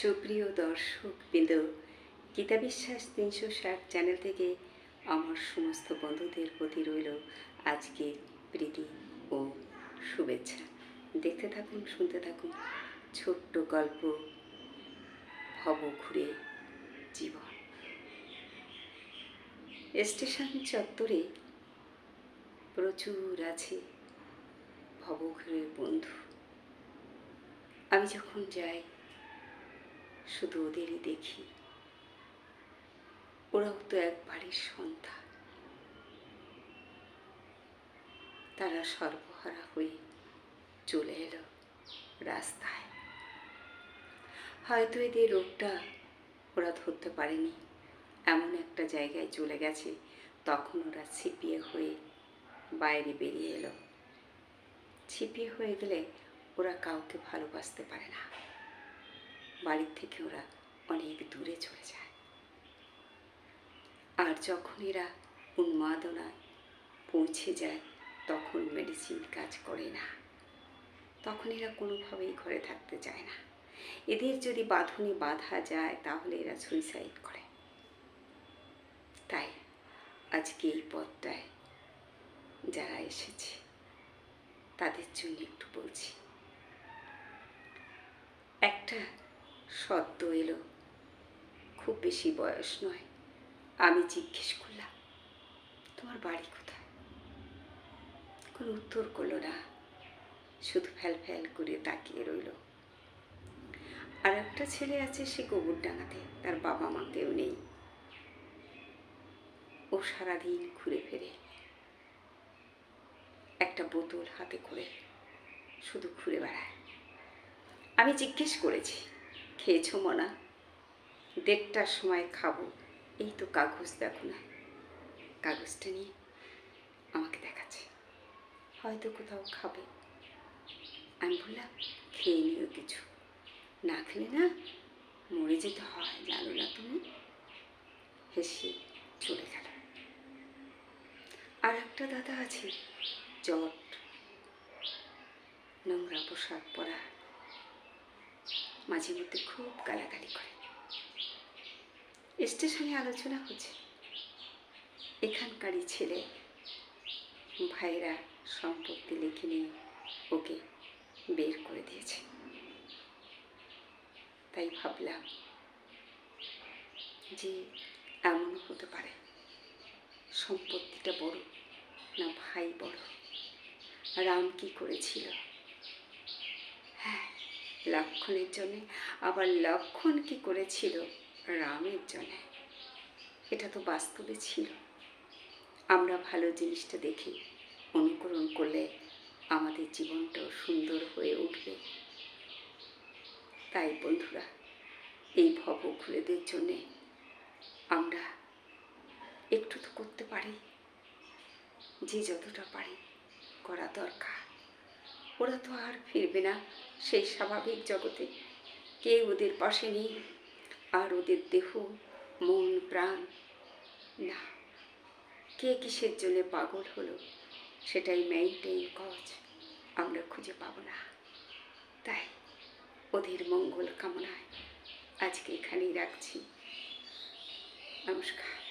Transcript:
সুপ্রিয় দর্শক বৃন্দ, গীতা বিশ্বাস তিনশো ষাট চ্যানেল থেকে আমার সমস্ত বন্ধুদের প্রতি রইল আজকে প্রীতি ও শুভেচ্ছা। দেখতে থাকুন, শুনতে থাকুন ছোট্ট গল্প ভব ঘুরে জীবন। স্টেশন চত্বরে প্রচুর আছে ভবঘুরের বন্ধু। আমি যখন যাই শুধু ওদেরই দেখি। ওরাও তো এক বাড়ির সন্তান তারা সর্বহারা হয়ে চলে এলো রাস্তায়। হয়তো এদের রোগটা ওরা ধরতে পারেনি। এমন একটা জায়গায় চলে গেছে, তখন ওরা ছিপিয়ে হয়ে বাইরে বেরিয়ে এলো। ছিপিয়ে হয়ে গেলে ওরা কাউকে ভালোবাসতে পারে না। বাড়ির থেকে ওরা অনেক দূরে চলে যায়। আর যখন এরা উন্মাদনায় পৌঁছে যায়, তখন মেডিসিন কাজ করে না। তখন এরা কোনোভাবেই ঘরে থাকতে চায় না। এদের যদি বাঁধনে বাঁধা যায়, তাহলে এরা সুইসাইড করে। তাই আজকে এই পথটায় যারা এসেছে, তাদের জন্য একটু বলছি। একটা সদ্য এলো। খুব বেশি বয়স নয়, আমি জিজ্ঞেস করলাম, তোমার বাড়ি কোথায়? কোনো উত্তর করল না, শুধু ফ্যাল ফ্যাল করে তাকিয়ে রইল। আর একটা ছেলে আছে সে গোবর ডাঙাতে তার বাবা মা কেউ নেই। ও সারাদিন ঘুরে ফেরে। একটা বোতল হাতে করে শুধু ঘুরে বেড়ায়। আমি জিজ্ঞেস করেছি খেয়েছো মনা? দেড়টার সময় খাব। এই তো কাগজ, দেখো না। কাগজটা নিয়ে আমাকে দেখাচ্ছে। হয়তো কোথাও খাবে। আমি বললাম, খেয়ে নিও কিছু। না খেলে না মরে যেতে হয়, জানো না তুমি? হেসে চলে গেল। আর একটা দাদা আছে, জট। নোংরা পোশাক পরা। মাঝে মধ্যে খুব গালাগালি করে। স্টেশনে আলোচনা হচ্ছে। এখানকারই ছেলে ভাইরা সম্পত্তি লিখে নিয়ে ওকে বের করে দিয়েছে। তাই ভাবলাম যে এমন হতে পারে। সম্পত্তিটা বড় না ভাই বড়? রাম কি করেছিল? লক্ষণের জন্যে। আবার লক্ষণ কি করেছিল? রামের জন্যে। এটা তো বাস্তবে ছিল। আমরা ভালো জিনিসটা দেখি। অনুকরণ করলে আমাদের জীবনটাও সুন্দর হয়ে উঠবে। তাই বন্ধুরা, এই ভবঘুরেদের জন্যে আমরা একটু তো করতে পারি। যে যতটা পারি করা দরকার। ওরা তো আর ফিরবে না সেই স্বাভাবিক জগতে। কে ওদের পাশে নেই, আর ওদের দেহ, মন, প্রাণ। না, কে কিসের জন্য পাগল হলো সেটাই মেইনটেইন কজ। আমরা খুঁজে পাবো না। তাই ওদের মঙ্গল কামনায় আজকে এখানেই রাখছি। নমস্কার।